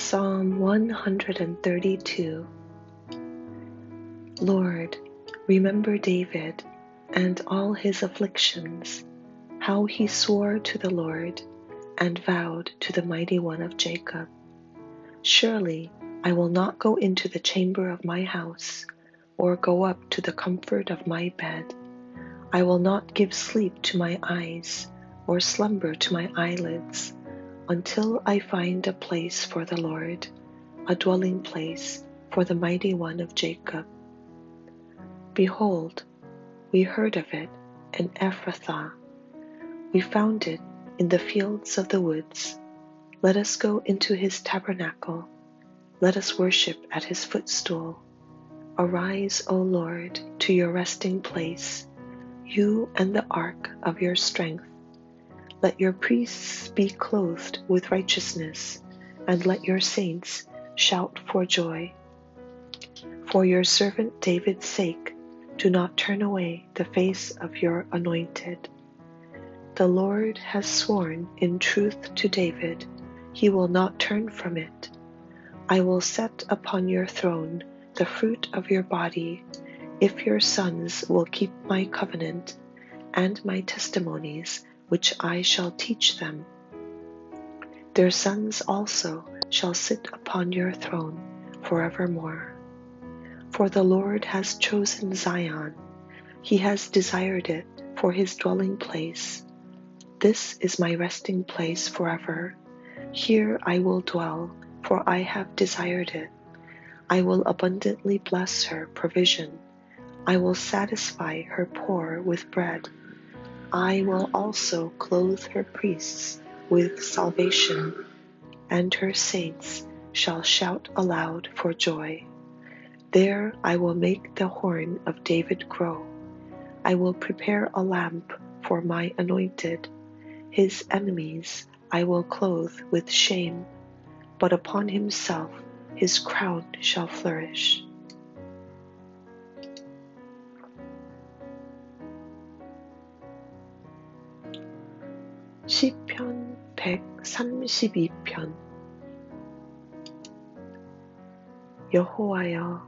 Psalm 132 Lord, remember David and all his afflictions, how he swore to the Lord and vowed to the mighty one of Jacob. Surely I will not go into the chamber of my house, or go up to the comfort of my bed. I will not give sleep to my eyes, or slumber to my eyelids until I find a place for the Lord, a dwelling place for the mighty one of Jacob. Behold, we heard of it in Ephrathah. We found it in the fields of the woods. Let us go into his tabernacle. Let us worship at his footstool. Arise, O Lord, to your resting place, you and the ark of your strength. Let your priests be clothed with righteousness, and let your saints shout for joy. For your servant David's sake, do not turn away the face of your anointed. The Lord has sworn in truth to David, he will not turn from it. I will set upon your throne the fruit of your body, if your sons will keep my covenant and my testimonies which I shall teach them. Their sons also shall sit upon your throne forevermore. For the Lord has chosen Zion, he has desired it for his dwelling place. This is my resting place forever. Here I will dwell, for I have desired it. I will abundantly bless her provision. I will satisfy her poor with bread I will also clothe her priests with salvation, and her saints shall shout aloud for joy. There I will make the horn of David grow. I will prepare a lamp for my anointed. His enemies I will clothe with shame, but upon himself his crown shall flourish. 시편 132편. 여호와여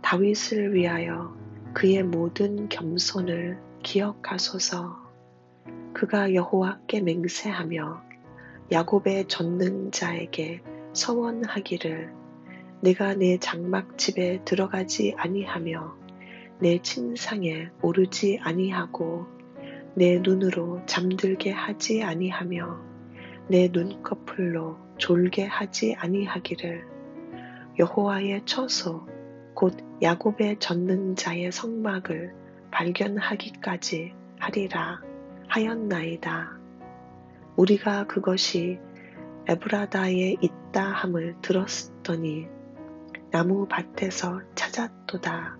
다윗을 위하여 그의 모든 겸손을 기억하소서. 그가 여호와께 맹세하며 야곱의 전능자에게 서원하기를 내가 내 장막집에 들어가지 아니하며 내 침상에 오르지 아니하고 내 눈으로 잠들게 하지 아니하며 내 눈꺼풀로 졸게 하지 아니하기를 여호와의 처소 곧 야곱의 젖는 자의 성막을 발견하기까지 하리라 하였나이다. 우리가 그것이 에브라다에 있다 함을 들었더니 나무 밭에서 찾았도다.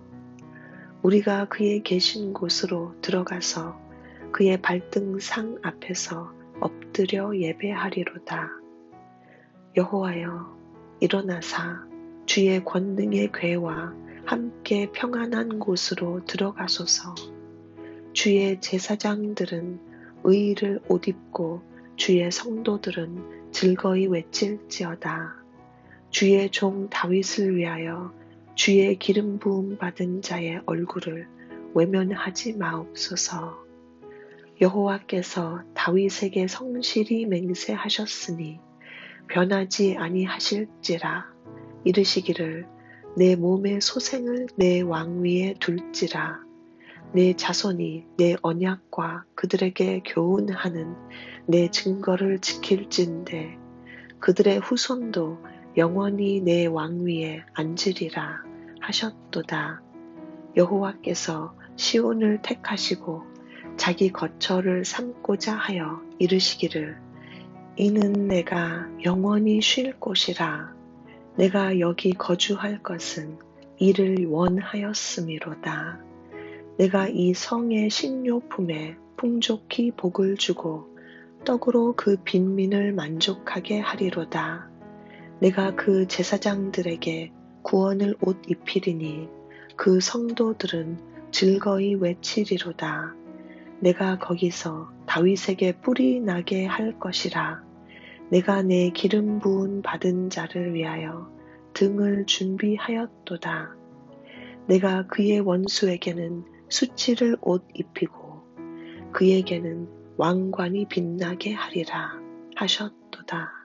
우리가 그의 계신 곳으로 들어가서 그의 발등상 앞에서 엎드려 예배하리로다. 여호와여 일어나사 주의 권능의 괴와 함께 평안한 곳으로 들어가소서. 주의 제사장들은 의를 옷 입고 주의 성도들은 즐거이 외칠지어다. 주의 종 다윗을 위하여 주의 기름 부음 받은 자의 얼굴을 외면하지 마옵소서. 여호와께서 다윗에게 성실히 맹세하셨으니 변하지 아니하실지라 이르시기를 내 몸의 소생을 내 왕위에 둘지라 내 자손이 내 언약과 그들에게 교훈하는 내 증거를 지킬진대 그들의 후손도 영원히 내 왕위에 앉으리라 하셨도다. 여호와께서 시온을 택하시고 자기 거처를 삼고자 하여 이르시기를 이는 내가 영원히 쉴 곳이라 내가 여기 거주할 것은 이를 원하였음이로다. 내가 이 성의 식료품에 풍족히 복을 주고 떡으로 그 빈민을 만족하게 하리로다. 내가 그 제사장들에게 구원을 옷 입히리니 그 성도들은 즐거이 외치리로다. 내가 거기서 다윗에게 뿌리 나게 할 것이라. 내가 내 기름 부은 받은 자를 위하여 등을 준비하였도다. 내가 그의 원수에게는 수치를 옷 입히고 그에게는 왕관이 빛나게 하리라 하셨도다.